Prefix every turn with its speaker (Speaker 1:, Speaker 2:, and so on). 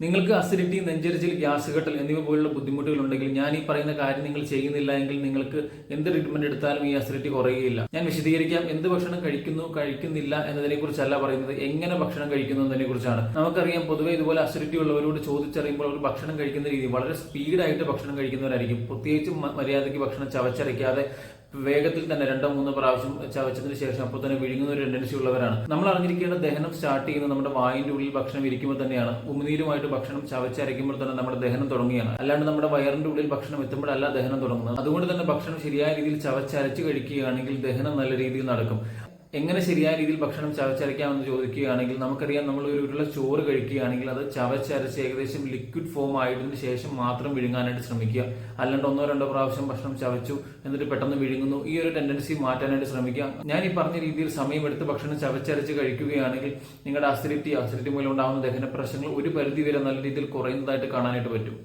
Speaker 1: നിങ്ങൾക്ക് acidity നെഞ്ചരിച്ചിൽ gas കെട്ടൽ എന്നിവ പോലുള്ള ബുദ്ധിമുട്ടുകൾ ഉണ്ടെങ്കിൽ ഞാൻ ഈ പറയുന്ന കാര്യം നിങ്ങൾ ചെയ്യുന്നില്ല എങ്കിൽ നിങ്ങൾക്ക് എന്ത് ട്രീറ്റ്മെന്റ് എടുത്താലും ഈ അസിഡിറ്റി കുറയുകയില്ല. ഞാൻ വിശദീകരിക്കാം. എന്ത് ഭക്ഷണം കഴിക്കുന്നു കഴിക്കുന്നില്ല എന്നതിനെ കുറിച്ചല്ല പറയുന്നത്. എങ്ങനെ ഭക്ഷണം കഴിക്കുന്നു എന്നതിനെ കുറിച്ചാണ് നമുക്കറിയാം പൊതുവെ ഇതുപോലെ അസിഡിറ്റി ഉള്ളവരോട് ചോദിച്ചറിയുമ്പോൾ അവർ ഭക്ഷണം കഴിക്കുന്ന രീതി വളരെ സ്പീഡായിട്ട് ഭക്ഷണം കഴിക്കുന്നവരായിരിക്കും. പ്രത്യേകിച്ച് മര്യാദയ്ക്ക് ഭക്ഷണം ചവച്ചരയ്ക്കാതെ വേഗത്തിൽ തന്നെ രണ്ടോ മൂന്നോ പ്രാവശ്യം ചവച്ചതിന് ശേഷം അപ്പോൾ തന്നെ വിഴുങ്ങുന്ന ഒരു ടെൻഡൻസി ഉള്ളവരാണ്. നമ്മൾ അറിഞ്ഞിരിക്കേണ്ട ദഹനം സ്റ്റാർട്ട് ചെയ്യുന്നത് നമ്മുടെ വായിന്റെ ഉള്ളിൽ ഭക്ഷണം ഇരിക്കുമ്പോൾ തന്നെയാണ് ഉമിനീരുമായിട്ട് ഭക്ഷണം ചവച്ചരയ്ക്കുമ്പോൾ തന്നെ നമ്മുടെ ദഹനം തുടങ്ങുകയാണ്. അല്ലാണ്ട് നമ്മുടെ വയറിന്റെ ഉള്ളിൽ ഭക്ഷണം എത്തുമ്പോഴല്ല ദഹനം തുടങ്ങുന്നത്. അതുകൊണ്ട് തന്നെ ഭക്ഷണം ശരിയായ രീതിയിൽ ചവച്ചരച്ച് കഴിക്കുകയാണെങ്കിൽ ദഹനം നല്ല രീതിയിൽ നടക്കും. എങ്ങനെ ശരിയായ രീതിയിൽ ഭക്ഷണം ചവച്ചരയ്ക്കാമെന്ന് ചോദിക്കുകയാണെങ്കിൽ നമുക്കറിയാം നമ്മൾ ഒരു ഉരുള ചോറ് കഴിക്കുകയാണെങ്കിൽ അത് ചവച്ചരച്ച് ഏകദേശം ലിക്വിഡ് ഫോം ആയതിനു ശേഷം മാത്രം വിഴുങ്ങാനായിട്ട് ശ്രമിക്കുക. അല്ലാണ്ട് ഒന്നോ രണ്ടോ പ്രാവശ്യം ഭക്ഷണം ചവച്ചു എന്നിട്ട് പെട്ടെന്ന് വിഴുങ്ങുന്നു. ഈ ഒരു ടെൻഡൻസി മാറ്റാനായിട്ട് ശ്രമിക്കുക. ഞാൻ ഈ പറഞ്ഞ രീതിയിൽ സമയമെടുത്ത് ഭക്ഷണം ചവച്ചരച്ച് കഴിക്കുകയാണെങ്കിൽ നിങ്ങളുടെ അസിഡിറ്റി അസിഡിറ്റി മൂലം ഉണ്ടാകുന്ന ദഹന പ്രശ്നങ്ങൾ ഒരു പരിധി വരെ നല്ല രീതിയിൽ കുറയുന്നതായിട്ട് കാണാനായിട്ട് പറ്റും.